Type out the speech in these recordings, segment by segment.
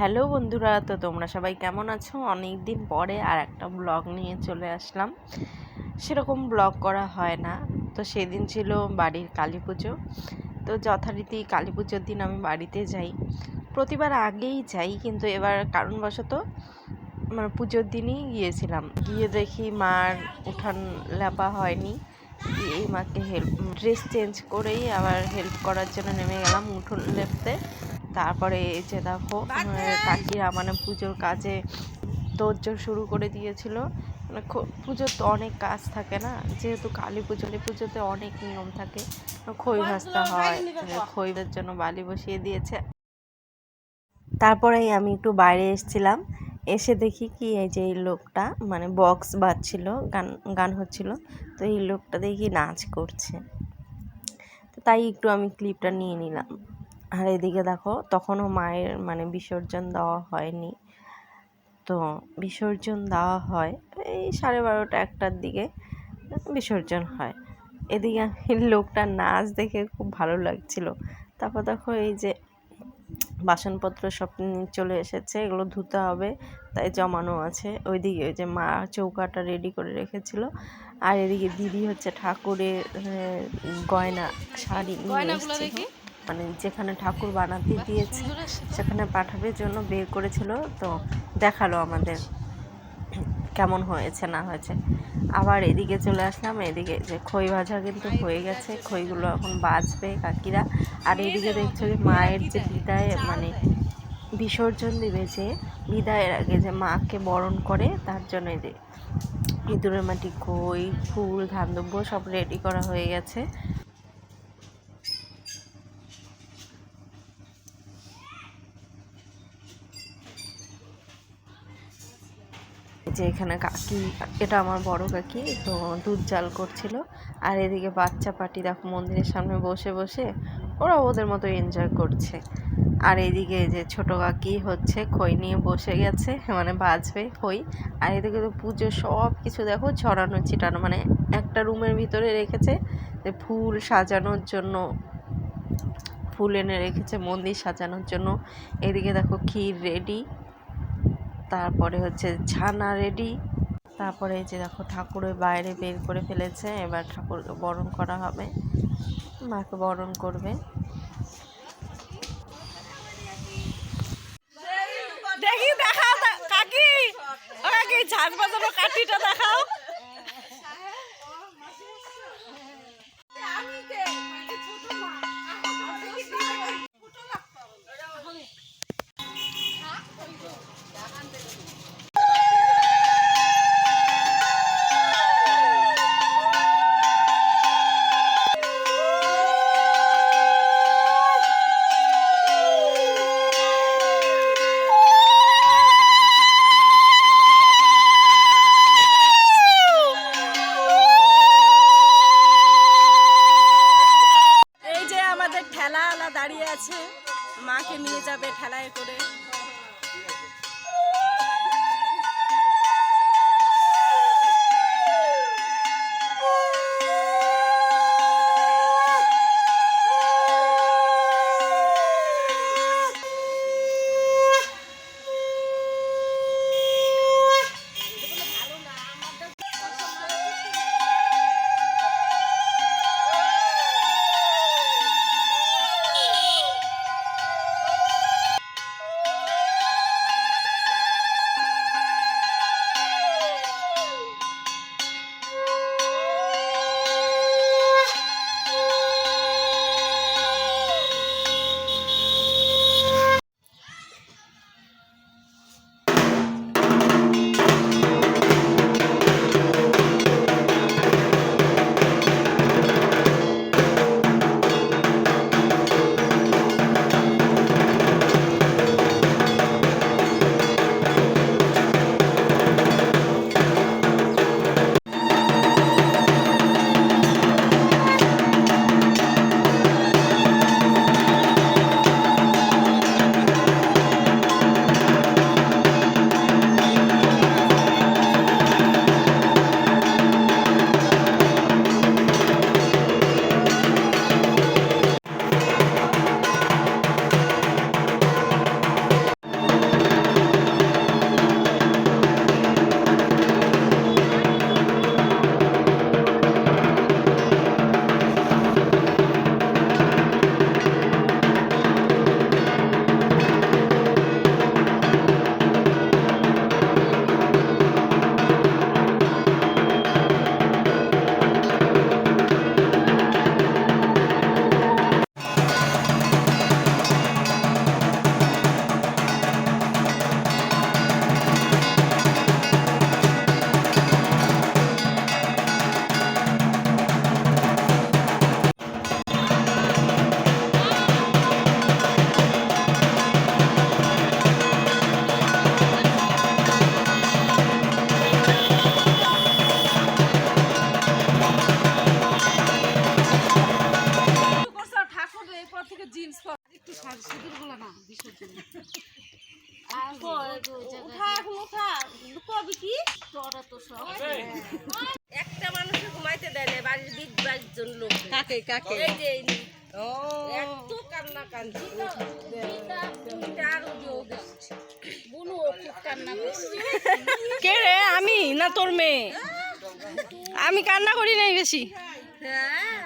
Hello বন্ধুরা, তো তোমরা সবাই কেমন আছো? অনেক দিন পরে আর একটা ব্লগ নিয়ে চলে আসলাম। সেরকম ব্লগ করা হয় না। তো সেদিন ছিল বাড়ির কালী পুজো। তো যথারীতি কালী পুজোর দিন আমি বাড়িতে যাই। প্রতিবার আগেই যাই, কিন্তু এবার কারণবশত মানে পুজোর দিনই গিয়েছিলাম। গিয়ে দেখি মার উঠান লেপা হয়নি। এই মাকে হেল্প, ড্রেস চেঞ্জ করেই আবার হেল্প করার জন্য নেমে গেলাম উঠোন লেপতে। তারপরে এই যে দেখো কাকিরা মানে পুজোর কাজে তোড়জোড় শুরু করে দিয়েছিল। মানে পুজোর তো অনেক কাজ থাকে না? যেহেতু কালী পুজো পুজোতে অনেক নিয়ম থাকে। খই ভাজতে হয় খইয়ের জন্য বালি বসিয়ে দিয়েছে। তারপরেই আমি একটু বাইরে এসেছিলাম। এসে দেখি কি, এই যে এই লোকটা মানে বক্স বাজছিল, গান গান হচ্ছিল। তো এই লোকটা দেখি নাচ করছে। তো তাই একটু আমি ক্লিপটা নিয়ে নিলাম। আর এদিকে দেখো তখনও মায়ের মানে বিসর্জন দেওয়া হয়নি। তো বিসর্জন দেওয়া হয় এই সাড়ে বারোটা একটার দিকে বিসর্জন হয়। এদিকে আমি লোকটার নাচ দেখে খুব ভালো লাগছিল। তারপর দেখো এই যে বাসনপত্র সব চলে এসেছে এগুলো ধুতে হবে তাই জমানো আছে। ওইদিকে ওই যে মা চৌকাটা রেডি করে রেখেছিল। আর এদিকে দিদি হচ্ছে ঠাকুরের গয়না শাড়ি নিয়ে এসেছিল। মানে যেখানে ঠাকুর বানাতে দিয়েছে সেখানে পাঠাবে জন্য বের করেছিল তো দেখাল আমাদের কেমন হয়েছে না হয়েছে। আবার এদিকে চলে আসলাম এদিকে যে খই ভাজা কিন্তু হয়ে গেছে খইগুলো এখন বাজবে কাকিরা। আর এদিকে দেখছ যে মায়ের যে বিদায় মানে বিসর্জন দিবে যে বিদায়ের আগে যে মাকে বরণ করে তার জন্য যে ইঁদুরের মাটি খই ফুল ধান দুব্য সব রেডি করা হয়ে গেছে। যে এখানে কাকি, এটা আমার বড় কাকি, তো দুধ জাল করছিল। আর এদিকে বাচ্চা পার্টি, দেখো মন্দিরের সামনে বসে বসে ওরা ওদের মতো এনজয় করছে। আর এদিকে যে ছোট কাকি হচ্ছে, খই নিয়ে বসে গেছে মানে বাজবে খই। আর এদিকে তো পুজো সব কিছু দেখো, ছড়ানো ছিটানো মানে একটা রুমের ভিতরে রেখেছে যে ফুল সাজানোর জন্য, ফুল এনে রেখেছে, মন্দির সাজানোর জন্য। এদিকে দেখো ক্ষীর রেডি তারপরে হচ্ছে ছানা রেডি তারপরে এই যে দেখো ঠাকুরের বাইরে বের করে ফেলেছে, এবার ঠাকুরকে বরণ করা হবে। মাকে বরণ করবে। দেখি কাকি! কাকি দেখাও। এই লোক কাকে কাকে? এই যে এই ও। এত কান্না কান্দি কে রে? আমি না তোর মেয়ে? আমি কান্না করি নাই বেশি? হ্যাঁ।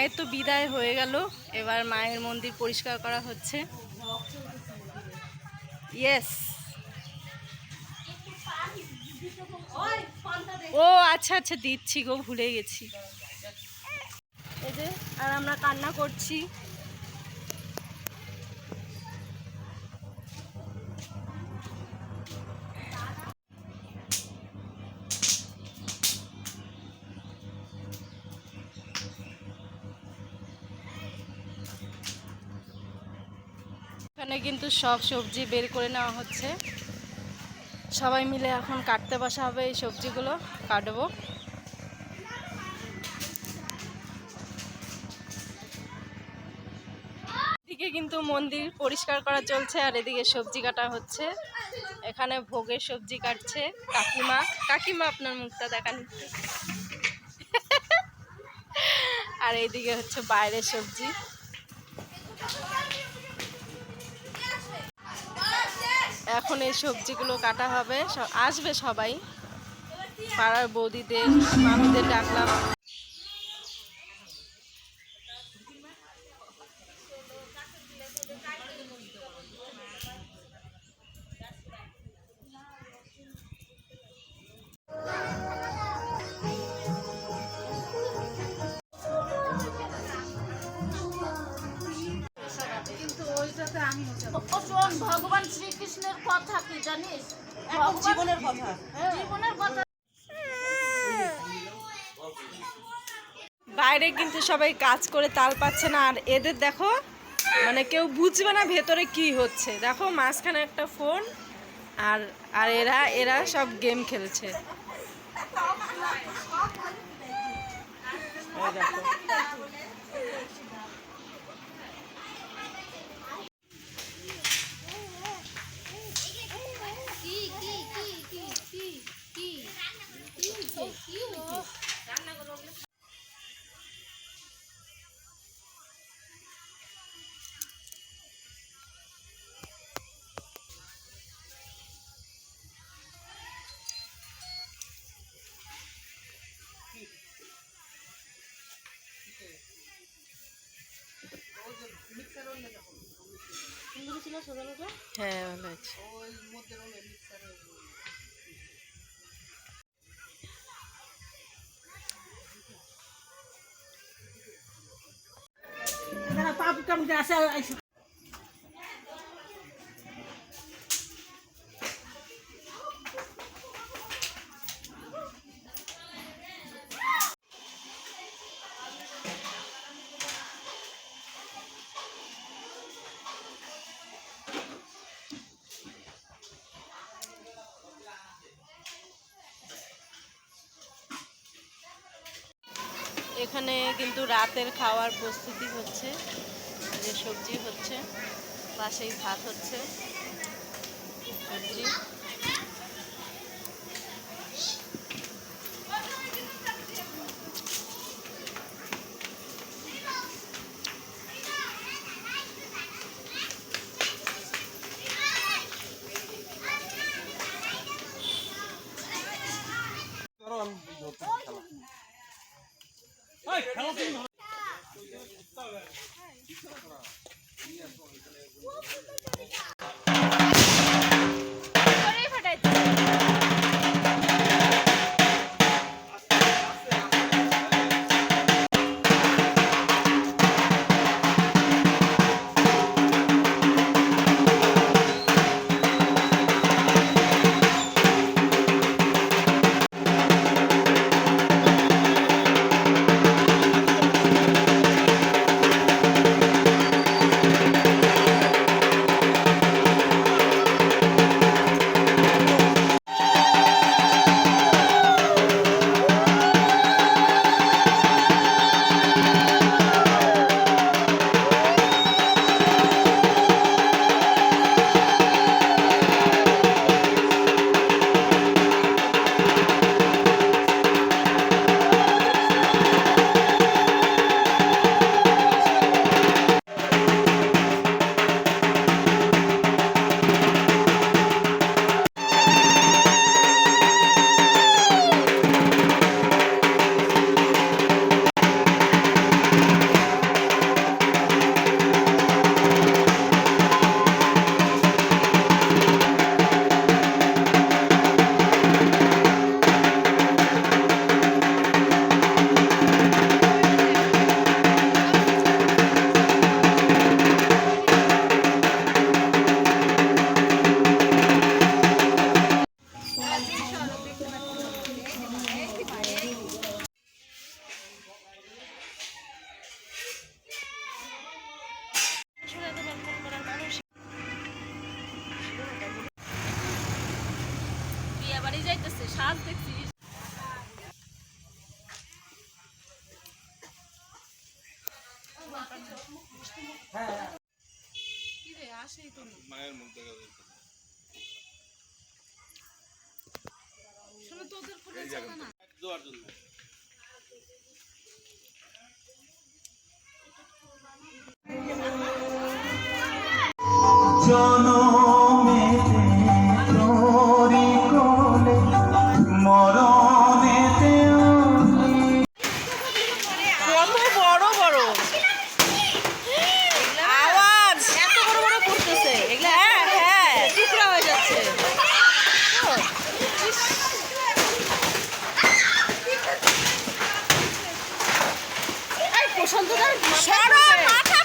মায়ের তো বিদায় হয়ে গেল। এবার মায়ের মন্দির পরিষ্কার করা হচ্ছে। ইয়েস ও আচ্ছা আচ্ছা দিচ্ছি গো, ভুলে গেছি। এই যে, আর আমরা কান্না করছি। এখানে কিন্তু সব সবজি বের করে নেওয়া হচ্ছে। সবাই মিলে এখন কাটতে বসা হবে এই সবজিগুলো, কাটবো। এদিকে কিন্তু মন্দির পরিষ্কার করা চলছে আর এদিকে সবজি কাটা হচ্ছে। এখানে ভোগের সবজি কাটছে কাকিমা। কাকিমা আপনার মুখটা দেখান আর এইদিকে হচ্ছে বাইরের সবজি। এখন এই সবজিগুলো কাটা হবে। আসবে সবাই। পাড়ার বৌদিদের মামিদের ডাকলাম। জীবনের কথা। জীবনের কথা। বাইরে কিন্তু সবাই কাজ করে তাল পাচ্ছে না আর এদের দেখো মানে কেউ বুঝবে না ভেতরে কি হচ্ছে। দেখো মাঝখানে একটা ফোন আর আর এরা এরা সব গেম খেলছে। দেখো। কি কি কি কি কি কি কি হইছে? কি হইছে? হ্যাঁ ভালো আছে এখানে কিন্তু রাতের খাওয়ার প্রস্তুতি হচ্ছে। বাইরে সবজি হচ্ছে পাশেই ভাত হচ্ছে সবজি। যাইতেছে সাজ দেখছিস মায়ের সন্তুদার সরো মাথা